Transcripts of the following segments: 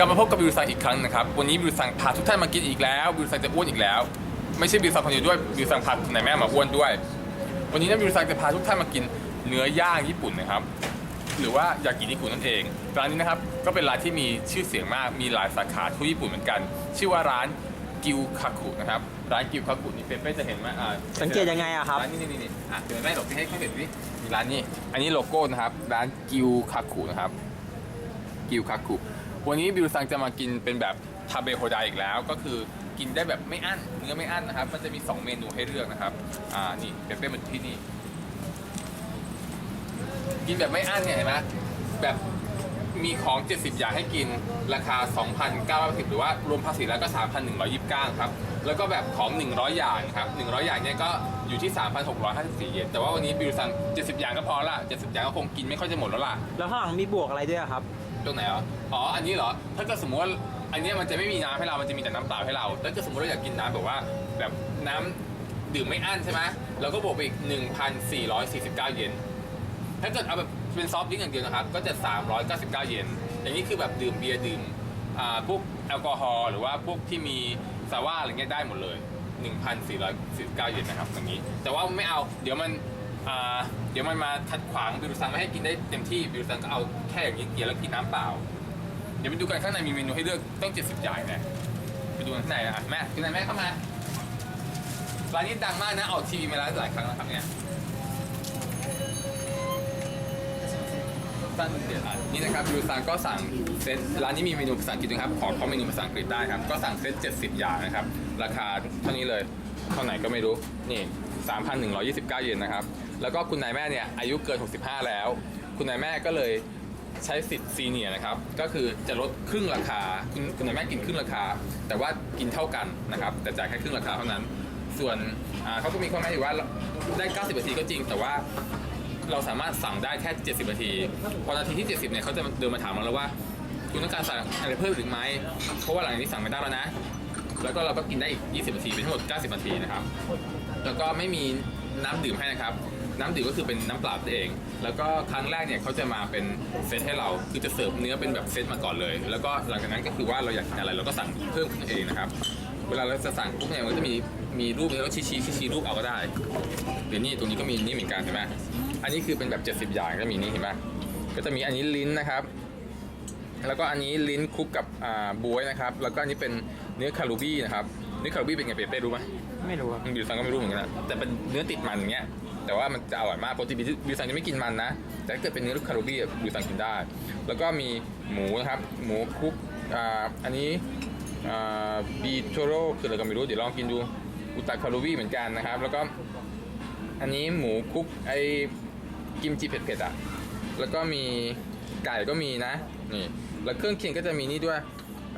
กลับมาพบกับบิวซังอีกครั้งนะครับ วันนี้บิวซังพาทุกท่านมากินอีกแล้วบิวซังจะอ้วนอีกแล้ว ไม่ใช่บิวซังคนเดียวด้วยบิวซังพาคุณนายแม่มาอ้วนด้วย วันนี้นะบิวซังจะพาทุกท่านมากินเนื้อย่างญี่ปุ่นนะครับ หรือว่ายากินิกุนั่นเองร้านนี้นะครับก็เป็นร้านที่มีชื่อเสียงมากมีหลายสาขาทั่วญี่ปุ่นเหมือนกัน ชื่อว่าร้านกิวคาคุนะครับร้านกิวคาคุนี่เป๊ะๆจะเห็นไหมอ่าสังเกตยังไงอะครับ ร้านนี้นี่นี่อะเดี๋ยวแม่หลบไปให้ให้เห็นดิมีร้านนี้ อันนี้โลโก้นะครับ ร้านกิวคาคุนะครับกิวคาคุ วันนี้บิวซังจะมากินเป็นแบบทาเบโฮไดอีกแล้ว ก็คือกินได้แบบไม่อั้นเนื้อไม่อั้นนะครับ มันจะมี 2 เมนูให้เลือกนะครับ อ่านี่เป๊ะๆมันที่นี่ กินแบบไม่อั้นเนี่ยเห็นไหมแบบมีของ 70 อย่างให้กินราคา 2,910หรือว่ารวมภาษีแล้วก็ 3,129 ครับ แล้วก็แบบของ 100 อย่างครับ 100 อย่างเนี่ยก็อยู่ที่ 3,654 เยนแต่ว่าวันนี้บิวซัง70 อย่างก็พอละ70 อย่างก็คงกินไม่ค่อยจะหมดแล้วล่ะ แล้วข้างหลังมีบวกอะไรด้วยอะครับ ตรงไหนอ๋ออ๋อ อันนี้เหรอ ถ้าเกิดสมมติว่าอันเนี้ยมันจะไม่มีน้ำให้เรา มันจะมีแต่น้ำเปล่าให้เราถ้าเกิดสมมติเราอยากกินน้ำแบบว่า แบบน้ำดื่มไม่อั้นใช่ไหมเราก็บวกไปอีก 1,449 เยน ถ้าเกิดเอาแบบเป็นซอฟต์ดริงก์อย่างเดียวนะครับ ก็จะ 399 เยน อย่างนี้คือแบบดื่มเบียร์ดื่มอ่าพวกแอลกอฮอล์หรือว่าพวกที่มีซาว่าอะไรเงี้ยได้หมดเลย 1,449 เยนนะครับอย่างนี้ แต่ว่าไม่เอา เดี๋ยวมัน เดี๋ยวมันมาขัดขวางบิวซังไม่ให้กินได้เต็มที่บิวซังก็เอาแค่อย่างนี้เกียร์แล้วกินน้ำเปล่า เดี๋ยวไปดูกันข้างในมีเมนูให้เลือกต้อง70อย่างเนี่ยไปดูข้างในนะอะแม่คุณนายแม่เข้ามาร้านนี้ดังมากนะออกทีวีมาแล้วหลายครั้งแล้วครับเนี่ยสั้นเดียวนี่นะครับบิวซังก็สั่งเซตร้านนี้มีเมนูภาษาอังกฤษด้วยครับขอขอเมนูภาษาอังกฤษได้ครับก็สั่งเซต70 อย่างนะครับ ราคาเท่านี้เลย เท่าไหนก็ไม่รู้นี่ 3,129 เยนนะครับ แล้วก็คุณนายแม่เนี่ยอายุเกิน 65 แล้ว คุณนายแม่ก็เลยใช้สิทธิ์ซีเนียนะครับ ก็คือจะลดครึ่งราคา คุณคุณนายแม่กินครึ่งราคา แต่ว่ากินเท่ากันนะครับ แต่จ่ายแค่ครึ่งราคาเท่านั้น ส่วนเขาก็มีข้อแม้อยู่ว่าได้ 90นาทีก็จริง แต่ว่าเราสามารถสั่งได้แค่ 70นาที พอนาทีที่ 70เนี่ยเขาจะเดินมาถามเราแล้วว่า คุณต้องการสั่งอะไรเพิ่มหรือไม่เพราะว่าหลังจากนี้สั่งไม่ได้แล้วนะ แล้วก็เราก็กินได้อีก 20นาทีเป็นทั้งหมด 90นาทีนะครับ แล้วก็ไม่มีน้ำดื่มให้นะครับ น้ำดื่มก็คือเป็นน้ำเปล่านั่นเอง แล้วก็ครั้งแรกเนี่ยเขาจะมาเป็นเซตให้เราคือจะเสิร์ฟเนื้อเป็นแบบเซตมาก่อนเลย แล้วก็หลังจากนั้นก็คือว่าเราอยากกินอะไรเราก็สั่งเพิ่มขึ้นเองนะครับเวลาเราจะสั่งปุ๊บเนี่ยมันก็จะมีมีรูปแล้วก็ชี้ชี้ชี้ชี้รูปเอาก็ได้เดี๋ยวนี่ตรงนี้ก็มีนี่เหมือนกันเห็นไหมอันนี้คือเป็นแบบ 70 อย่างก็มีนี่เห็นไหมก็จะมีอันนี้ลิ้นนะครับ แล้วก็อันนี้ลิ้นคลุกกับอ่าบวยนะครับ แล้วก็อันนี้เป็นเนื้อคารูบี้นะครับ นื้อคารูบี้เป็นไงเป๊ะๆรู้ไหมไม่รู้ครับบิวซังก็ไม่รู้เหมือนกันนะแต่เป็นเนื้อติดมันอย่างเงี้ยแต่ว่ามันจะอร่อยมากปกติบิวซังจะไม่กินมันนะ แต่ถ้าเกิดเป็นเนื้อลูกคารูบี้อะบิวซังกินได้ แล้วก็มีหมูนะครับ หมูคลุกอ่าอันนี้อ่าบีโทโร่คืออะไรก็ไม่รู้เดี๋ยวลองกินดูอุตาคารูบี้เหมือนกันนะครับ แล้วก็อันนี้หมูคลุกไอ้กิมจิเผ็ดๆอะแล้วก็มีไก่ก็มีนะนี่แล้วเครื่องเคียงก็จะมีนี่ด้วย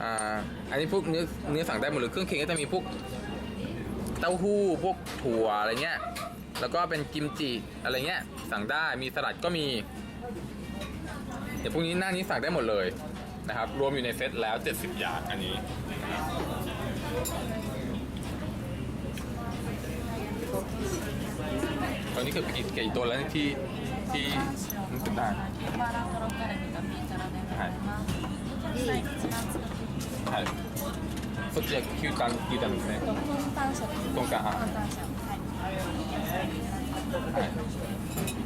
อ่าอันนี้พวกเนื้อเนื้อสั่งได้หมดเลยเครื่องเคียงก็จะมีพวกเต้าหู้พวกถั่วอะไรเงี้ย แล้วก็เป็นกิมจิอะไรเงี้ย สั่งได้มีสลัดก็มี เดี๋ยวพวกนี้หน้านี้สั่งได้หมดเลยนะครับ รวมอยู่ในเซตแล้ว 70 อย่างอันนี้ตอนนี้คือกี่กี่ตัวแล้วที่ที่มันเป็นได้ バラトロカレーとビートロでございます。お客さん一番作ってはい。そっちは牛タン、牛タンですね。と、コンタンシャです。コンタンあコンタンシャ。はい。はい。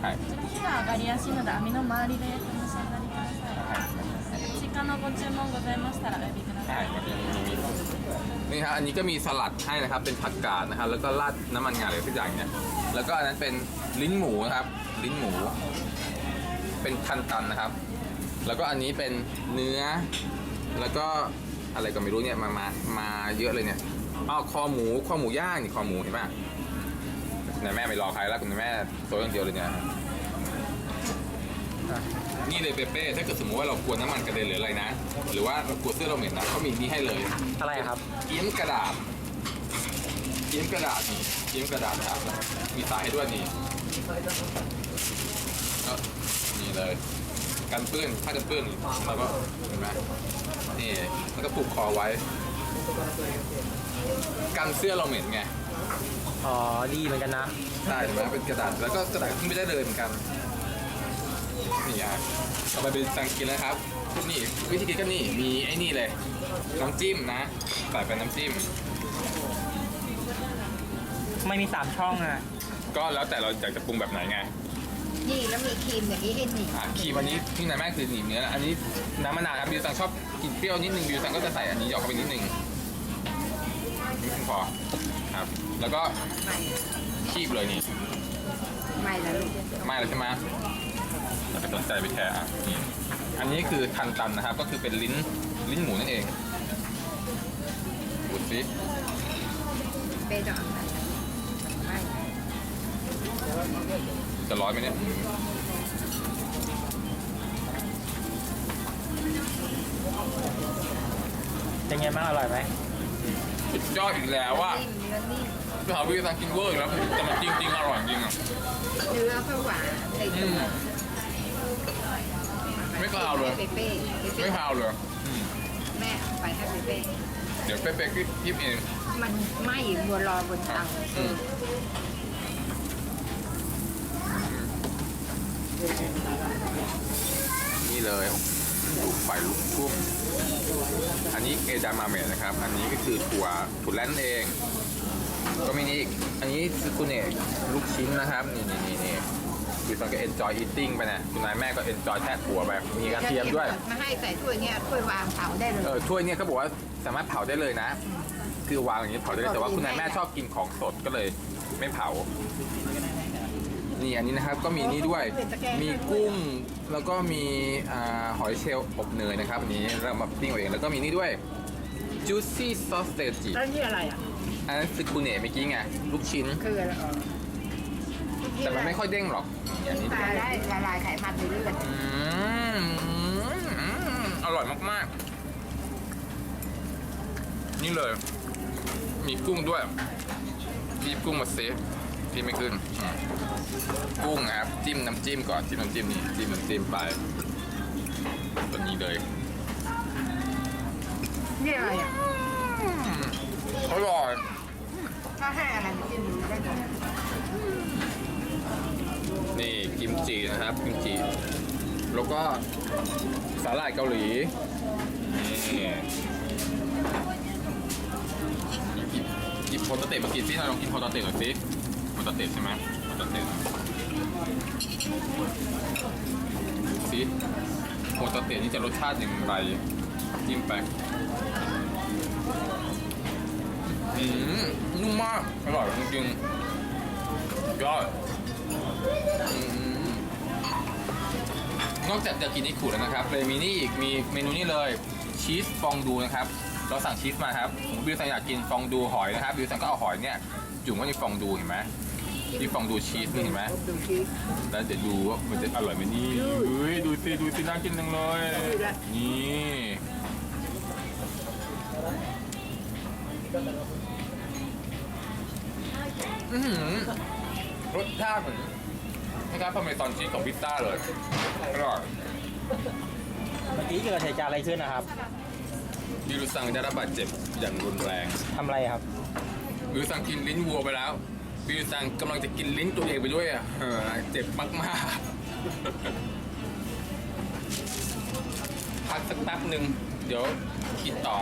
はい。火が上がりやすいので網の周りでお召し上がりください。追加のご注文ございましたらお呼びください。 นี่ครับอันนี้ก็มีสลัดให้นะครับ เป็นผักกาดนะครับ แล้วก็ราดน้ำมันงาอะไรสักอย่างเนี่ย แล้วก็อันนั้นเป็นลิ้นหมูนะครับ ลิ้นหมู เป็นทันตันนะครับ แล้วก็อันนี้เป็นเนื้อ แล้วก็อะไรก็ไม่รู้เนี่ยมามามาเยอะเลยเนี่ยอ้าวคอหมูคอหมูย่างนี่คอหมูเห็นป่ะคุณแม่ไม่รอใครแล้วคุณแม่ตัวอย่างเดียวเลยเนี่ยอะนี่เลยเปเป้ถ้าเกิดสมมติว่าเรากลัวน้ำมันกระเด็นหรืออะไรนะ หรือว่าเรากลัวเสื้อเราเหม็นนะเขามีนี่ให้เลยอะไรครับเกี๊ยมกระดาษเกี๊ยมกระดาษนี่เกี๊ยมกระดาษนะครับมีสายให้ด้วยนี่ก็นี่เลย กันเปื้อนผ้ากันเปื้อนแล้วก็เห็นไหมนี่แล้วก็ผูกคอไว้ กันเสื้อเราเหม็นไงอ๋อดีเหมือนกันนะใช่เห็นไหมเป็นกระดาษแล้วก็กระดาษขึ้นไม่ได้เลยเหมือนกันนี่อะต่อไปเป็นสังกินแล้วครับนี่วิธีกินก็นี่มีไอ้นี่เลย น้ำจิ้มนะใส่เป็นน้ำจิ้ม ไม่มีสามช่องอะก็แล้วแต่เราอยากจะปรุงแบบไหนไง นี่แล้วมีครีมอย่างนี้ให้หนีบอะครีมอันนี้ที่ไหนแม่คือหนีบเนื้ออันนี้น้ำมะนาวครับบิวซังชอบกินเปรี้ยวนิดนึงบิวซังก็จะใส่อันนี้หยอกเข้าไปนิดนึงนิดนึงพอครับ แล้วก็ไม่คีบเลยนี่ไม่แล้วลูกไม่แล้วใช่ไหมอย่าไปสนใจไปแค่อะนี่อันนี้คือทันตันนะครับ ก็คือเป็นลิ้นลิ้นหมูนั่นเองดูสิเบดอนไม่ จะร้อยไหมเนี่ยอืมเป็นไงบ้างอร่อยไหมสุดยอดอีกแล้วว่านิ่มเนื้อนิ่มไปหาวิวซังกินเวอร์อีกแล้วแต่มันจริงๆอร่อยจริงอะ เนื้อก็หวานในอืตัวมไม่คาวเลยเปเป้เปเป้ไม่คาวเลยอืมแม่เอาไปให้เปเป้เดี๋ยวเป๊กๆพี่ยิบเอง มันไหม้บัวรอบนเตาอืมนี่ เลยลูกไฟลูกกุ้งอันนี้เอจามาเมะนะครับ อันนี้ก็คือถั่วถั่วแลนเอง ก็มีนี่อีก อันนี้คือคุณเอกลูกชิ้นนะครับ นี่นี่นี่นี่คือตอนก็ enjoy eating ไปนะคุณนายแม่ก็ enjoy แทะถั่วไปมีกระเทียมด้วย มาให้ใส่ถ้วยเนี้ยถ้วยวางเผาได้เลยเออถ้วยเนี่ยเขาบอกว่าสามารถเผาได้เลยนะ คือวางอย่างนี้เผาได้เลยแต่ว่าคุณนายแม่ชอบกินของสดก็เลย ไม่เผา นี่อันนี้นะครับก็มีนี่ด้วย มีกุ้งแล้วก็มีอ่าหอยเชลล์อบเนยนะครับอันนี้เรามาปิ้งเอาเองแล้วก็มีนี่ด้วย juicy sausage แล้วนี่อะไรอะ อันนั้นซึกุเนะเมื่อกี้ไงลูกชิ้น คืออะไรอ๋อแต่มันไม่ค่อยเด้งหรอกนี่อันนี้ตายได้ละลายไขมันในเลือดอืมอร่อยมากๆ นี่เลย มีกุ้งด้วยรีบกุ้งมาเซฟ ที่ไม่ขึ้นอืมกุ้งนะครับจิ้มน้ำจิ้มก่อนจิ้มน้ำจิ้มนี่จิ้มน้ำจิ้มไปตัวนี้เลยนี่อะไรอะอร่อยถ้าให้อะไรมันจะรู้ได้ไงนี่กิมจินะครับกิมจิแล้วก็สาหร่ายเกาหลีนี่หยิบหยิบโพตาเตะมากินสิเราลองกินโพตาเตะหน่อยสิโพ ตาเตะใช่ไหมโพตาเตะดูสิโพตาเตะนี่จะรสชาติอย่างไรจิ้มไปอืมนุ่มมากอร่อยจริงๆยอดนอกจากจะกินนิคุแล้วนะครับเลยมีนี่อีกมีเมนูนี้เลยชีสฟองดูนะครับ เราสั่งชีสมาครับผมบิวสันอยากกินฟองดูหอยนะครับบิวสันก็เอาหอยเนี่ยจุ่มไว้ในฟองดูเห็นไหม ที่ฟองดูชีสนี่เห็นไหมดูชีแล้วเดี๋ยวดูว่ามันจะอร่อยไหมนี่เฮ้ยดูสิดูสิน่ากินจังเลย นี่อื้อหือรสชาติเหมือนคล้ายๆพาเมซานชีสของพิซซ่าเลยอร่อยเมื่อกี้เกิดเหตุการณ์อะไรขึ้นนะครับบิวซังได้รับบาดเจ็บอย่างรุนแรงทำอะไรครับบิวซังกินลิ้นวัวไปแล้ว บิวซังกำลังจะกินลิ้นตัวเองไปด้วยอะเออเจ็บมากๆ พักสักแป๊บหนึ่งเดี๋ยวกินต่อ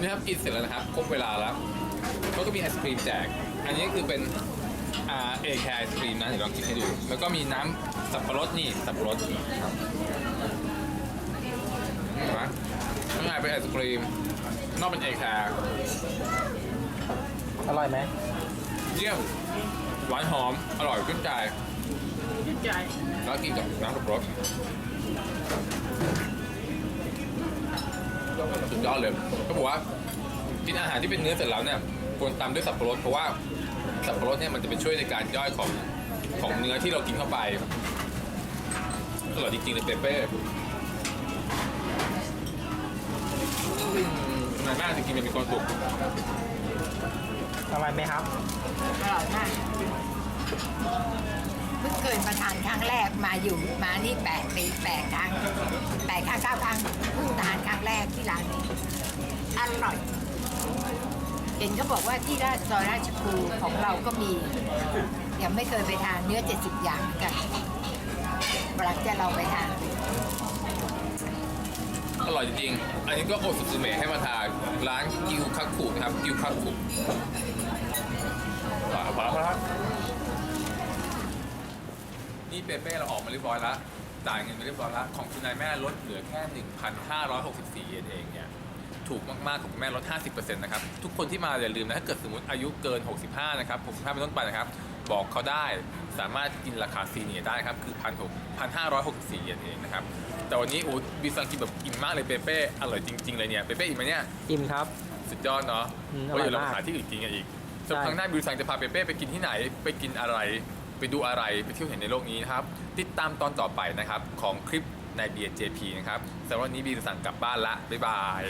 นี่ครับกินเสร็จแล้วนะครับครบเวลาแล้วก็มีไอศครีมแจก อันนี้คือเป็นอ่าเอแคไอศครีมนะเดี๋ยวลองกินให้ดู แล้วก็มีน้ำสับปะรดนี่สับปะรดครับนไหมข้างในเป็นไอศครีม นอกเป็นเอแคร์อร่อยไหมเยี่ยม หวานหอม อร่อยขึ้นใจ ชื่นใจแล้วกินกับน้ำสับปะรดสุดยอดเลยเขาบอกว่ากินอาหารที่เป็นเนื้อเสร็จแล้วเนี่ยควรตามด้วยสับปะรดเพราะว่าสับปะรดเนี่ยมันจะไปช่วยในการย่อยของของเนื้อที่เรากินเข้าไปอร่อยจริงๆเลยเปเป้อืม นายแม่จะกินมันมีความสุขอร่อยไหมครับ อร่อยมากเพิ่งเคยมาทานครั้งแรกมาอยู่มานี่แปดปีแปดครั้งแปดครั้งเก้าครั้งเพิ่งทานครั้งแรกที่ร้านนี้อร่อยเห็นเขาบอกว่าที่ราชซอยราชครูของเราก็มี ยังไม่เคยไปทานเนื้อ 70 อย่างกันหลังจะลองไปทาน อร่อยจริงๆ อันนี้ก็โอสุสุเมะให้มาทานร้านกิวคักคุนะครับกิวคักคุพอแล้วพอแล้วพอแล้วนี่เปเป้เราออกมาเรียบร้อยแล้วจ่ายเงินไปเรียบร้อยแล้วของคุณนายแม่ลดเหลือแค่ 1,564 เยนเองเนี่ยถูกมากๆของคุณแม่ลด 50%นะครับ ทุกคนที่มาอย่าลืมนะ ถ้าเกิดสมมติอายุเกิน 65 นะครับ 65 เป็นต้นไปนะครับ บอกเขาได้สามารถกินราคาซีเนียร์ได้ครับ คือ1,564เยนเองนะครับ แต่วันนี้โอ้บีซังกินแบบอิ่มมากเลยเปเป้อร่อยจริง ๆ เลยเนี่ยเปเป้อิ่มไหมเนี่ยอิ่มครับ สุดยอดเนาะอืมเพราะเดี๋ยวเราอร่อยมากหาที่อื่นกินกันอีกใช่สำหรับครั้งหน้าบิวซังจะพาเปเป้ไปกินที่ไหน ไปกินอะไร ไปดูอะไรไปเที่ยวเห็นในโลกนี้นะครับ ติดตามตอนต่อไปนะครับของคลิปใน BJP นะครับสำหรับวันนี้บิวซังกลับบ้านละบ๊ายบาย